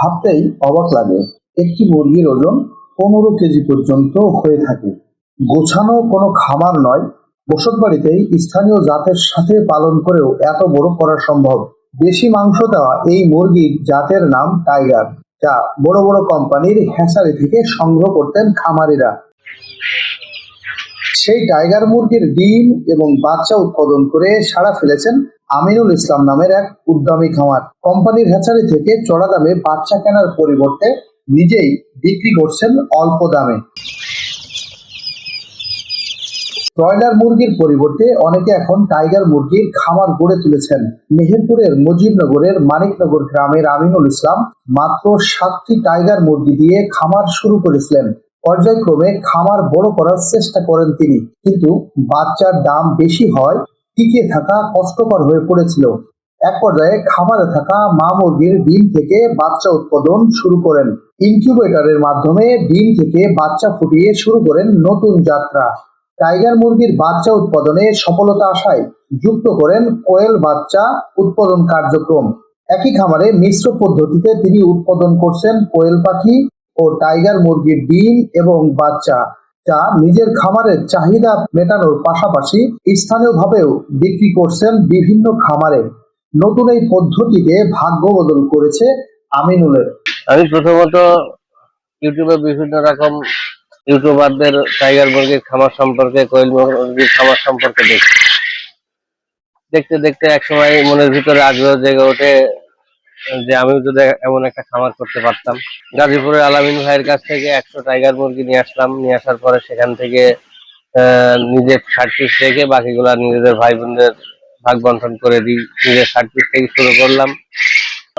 ভাবতেই অবাক লাগে, একটি মুরগির ওজন পনেরো কেজি পর্যন্ত হয়ে থাকে। গোছানো কোনো খামার নয়, বসত বাড়িতেই স্থানীয় জাতের সাথে পালন করেও এত বড় করা সম্ভব। বেশি মাংস দেওয়া এই মুরগির জাতের নাম টাইগার, যা বড় বড় কোম্পানির হ্যাচারি থেকে সংগ্রহ করতেন খামারিরা। সেই টাইগার মুরগির ডিম এবং বাচ্চা উৎপাদন করে সাড়া ফেলেছেন আমিনুল ইসলাম নামের এক উদ্যমী খামার। কোম্পানির হ্যাচারি থেকে চড়া দামে বাচ্চা কেনার পরিবর্তে নিজেই বিক্রি করছেন অল্প দামে। ব্রয়লার মুরগির পরিবর্তে অনেকে এখন টাইগার মুরগির খামার গড়ে তুলেছেন। মেহেরপুরের মুজিবনগরের মানিকনগর গ্রামের আমিনুল ইসলাম মাত্র সাতটি টাইগার মুরগি দিয়ে খামার শুরু করেছিলেন। পর্যায়ক্রমে খামার বড় করার চেষ্টা করেন তিনি। কিন্তু বাচ্চার দাম বেশি হয় টিকে থাকা কষ্টকর হয়ে পড়েছিল। এক পর্যায়ে খামারে থাকা মা মুরগির ডিম থেকে বাচ্চা উৎপাদন শুরু করেন। ইনকিউবেটরের মাধ্যমে ডিম থেকে বাচ্চা ফুটিয়ে শুরু করেন নতুন যাত্রা। টাইগার মুরগির বাচ্চা উৎপাদনে সফলতা আসায় যুক্ত করেন কোয়েল বাচ্চা উৎপাদন কার্যক্রম। একই খামারে মিশ্র পদ্ধতিতে তিনি উৎপাদন করছেন কোয়েল পাখি ও টাইগার মুরগির ডিম এবং বাচ্চা। যা নিজের খামারের চাহিদা মেটানোর পাশাপাশি স্থানীয়ভাবেও বিক্রি করছেন বিভিন্ন খামারে। নতুন এই পদ্ধতিতে ভাগ্য বদল করেছে আমিনুলের। আমি প্রথমত ইউটিউবে বিভিন্ন রকম ইউটিউবারদের টাইগার মুরগির খামার সম্পর্কে, কোয়েল মুরগির খামার সম্পর্কে দেখি। দেখতে দেখতে একসময় মনের ভিতরে আগ্রহ জেগে ওঠে যে আমিও যদি এমন একটা খামার করতে পারতাম। গাজীপুরের আলামিন ভাইয়ের কাছ থেকে একশো টাইগার মুরগি নিয়ে আসলাম। নিয়ে আসার পরে সেখান থেকে নিজের ষাট পিস রেখে বাকিগুলা নিজেদের ভাই বোনদের ভাগ বন্টন করে দিই। নিজের ষাট পিস থেকে শুরু করলাম।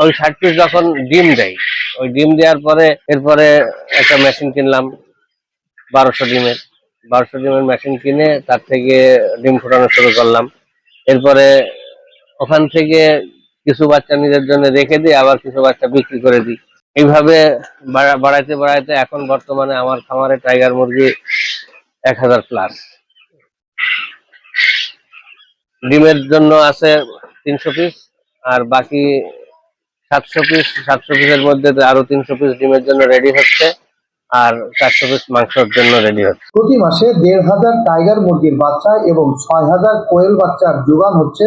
ওই ষাট পিস যখন ডিম দেয় ওই ডিম দেওয়ার পরে এরপরে একটা মেশিন কিনলাম, বারোশো ডিমের। বারোশো ডিমের মেশিন কিনে তার থেকে ডিম ফোটানো শুরু করলাম। এরপরে ওখান থেকে কিছু বাচ্চা নিজের জন্য রেখে দিই, আবার কিছু বাচ্চা বিক্রি করে দিই। এইভাবে বাড়াইতে বাড়াইতে এখন বর্তমানে আমার খামারে টাইগার মুরগি এক হাজার প্লাস ডিমের জন্য আছে তিনশো পিস আর বাকি সাতশো পিস সাতশো পিসের মধ্যে আরও তিনশো পিস ডিমের জন্য রেডি হচ্ছে, আর চারশো পিস মাংসের জন্য রেডি হচ্ছে। প্রতি মাসে দেড় হাজার টাইগার মুরগির বাচ্চা এবং ছয় হাজার কোয়েল বাচ্চার যোগান হচ্ছে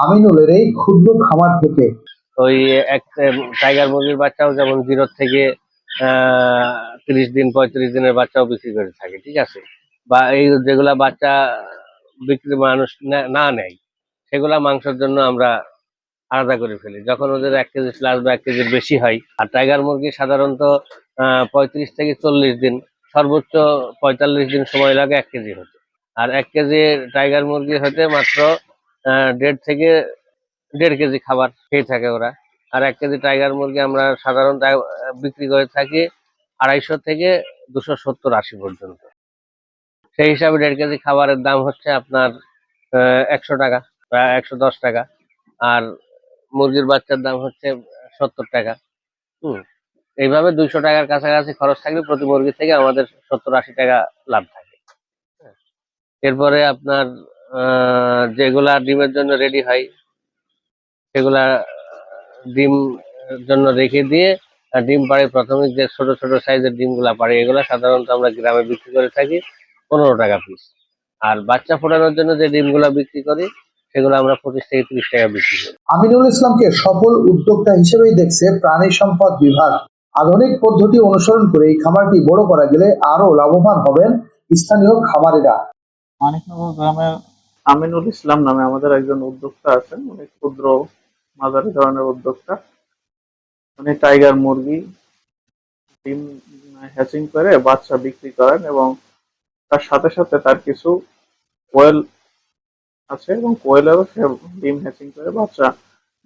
আমিনুলের এই ক্ষুদ্র খামার থেকে ওই এক টাইগার মুরগির বাচ্চাও যেমন জিরো থেকে তিরিশ দিন, পঁয়ত্রিশ দিনের বাচ্চাও বিক্রি করে থাকে, ঠিক আছে? বা এই যেগুলা বাচ্চা বিক্রি মানুষ না- নেয়, সেগুলা মাংসের জন্য আমরা আলাদা করে ফেলি। যখন ওদের এক কেজি প্লাস বা এক কেজির বেশি হয়, আর টাইগার মুরগি সাধারণত পঁয়ত্রিশ থেকে চল্লিশ দিন, সর্বোচ্চ পঁয়তাল্লিশ দিন সময় লাগে এক কেজি হতে। আর এক কেজি টাইগার মুরগি হতে মাত্র দেড় থেকে দেড় কেজি খাবার খেয়ে থাকে ওরা। আর এক কেজি টাইগার মুরগি আমরা সাধারণত বিক্রি করে থাকি আড়াইশো থেকে দুশো সত্তর আশি পর্যন্ত। সেই হিসাবে দেড় কেজি খাবারের দাম হচ্ছে আপনার একশো টাকা, প্রায় একশো দশ টাকা। আর মুরগির বাচ্চার দাম হচ্ছে সত্তর টাকা। হুম, এইভাবে দুইশো টাকার কাছাকাছি খরচ থাকলে প্রতি মুরগি থেকে আমাদের সত্তর আশি টাকা লাভ থাকে। এরপরে আপনার যেগুলা ডিমের জন্য রেডি হয় সেগুলা ডিম জন্য রেখে দিয়ে ডিম পাড়ে প্রাথমিক যে ছোট ছোট সাইজের ডিমগুলা পাড়ে এগুলা সাধারণত আমরা গ্রামে বিক্রি করে থাকি পনেরো টাকা পিস আর বাচ্চা ফোটানোর জন্য যে ডিমগুলা বিক্রি করি সেগুলো আমরা পঁচিশ থেকে তিরিশ টাকা বিক্রি করি। আমিনুল ইসলামকে সফল উদ্যোক্তা হিসেবেই দেখছে প্রাণী সম্পদ বিভাগ। আধুনিক পদ্ধতি অনুসরণ করে এই খামারটি বড় করা গেলে আরও লাভবান হবেন স্থানীয় খামারিরা। মানিকনগর গ্রামের আমিনুল ইসলাম নামে আমাদের একজন উদ্যোক্তা আছেন। উনি ক্ষুদ্র মাঝারি ধরনের উদ্যোক্তা। উনি টাইগার মুরগি ডিম হ্যাচিং করে, বাচ্চা বিক্রি করেন এবং তার সাথে সাথে তার কিছু কোয়েল আছে এবং কোয়েলেরও সে ডিম হ্যাচিং করে, বাচ্চা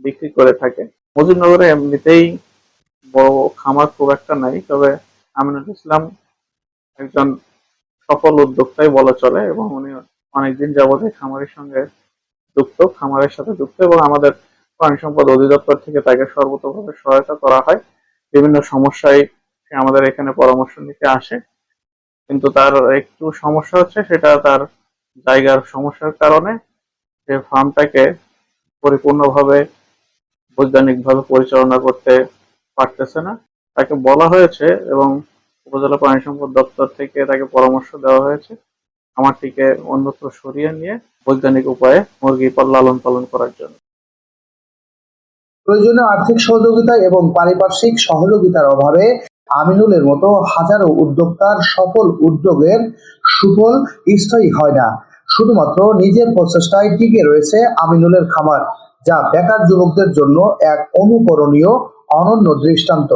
বিক্রি করে থাকে। মুজিবনগরে এমনিতেই বড় খামার খুব একটা নাই, তবে আমিনুল ইসলাম একজন সফল উদ্যোক্তাই বলা চলে এবং উনি অনেকদিন যাবত খামারের সঙ্গে যুক্ত, খামারের সাথে যুক্ত এবং আমাদের প্রাণী সম্পদ অধিদপ্তর থেকে তাকে সর্বতভাবে সহায়তা করা হয়। বিভিন্ন সমস্যায় সে আমাদের এখানে পরামর্শ নিতে আসে। কিন্তু তার একটু সমস্যা হচ্ছে, সেটা তার জায়গার সমস্যার কারণে সে ফার্মটাকে পরিপূর্ণভাবে বৈজ্ঞানিকভাবে পরিচালনা করতে পারতেছে না। তাকে বলা হয়েছে এবং উপজেলা প্রাণী সম্পদ দপ্তর থেকে তাকে পরামর্শ দেওয়া হয়েছে। খামারটিকে অন্যত্র সরিয়ে নিয়ে বৈজ্ঞানিক উপায়ে মুরগি লালন পালন করার জন্য। প্রয়োজনীয় আর্থিক সহযোগিতা এবং পারিপার্শ্বিক সহযোগিতার অভাবে আমিনুলের মতো হাজারো উদ্যোক্তার সফল উদ্যোগের সুফল স্থায়ী হয় না। শুধুমাত্র নিজের প্রচেষ্টায় টিকে রয়েছে আমিনুলের খামার, যা বেকার যুবকদের জন্য এক অনুকরণীয়, অনন্য দৃষ্টান্ত।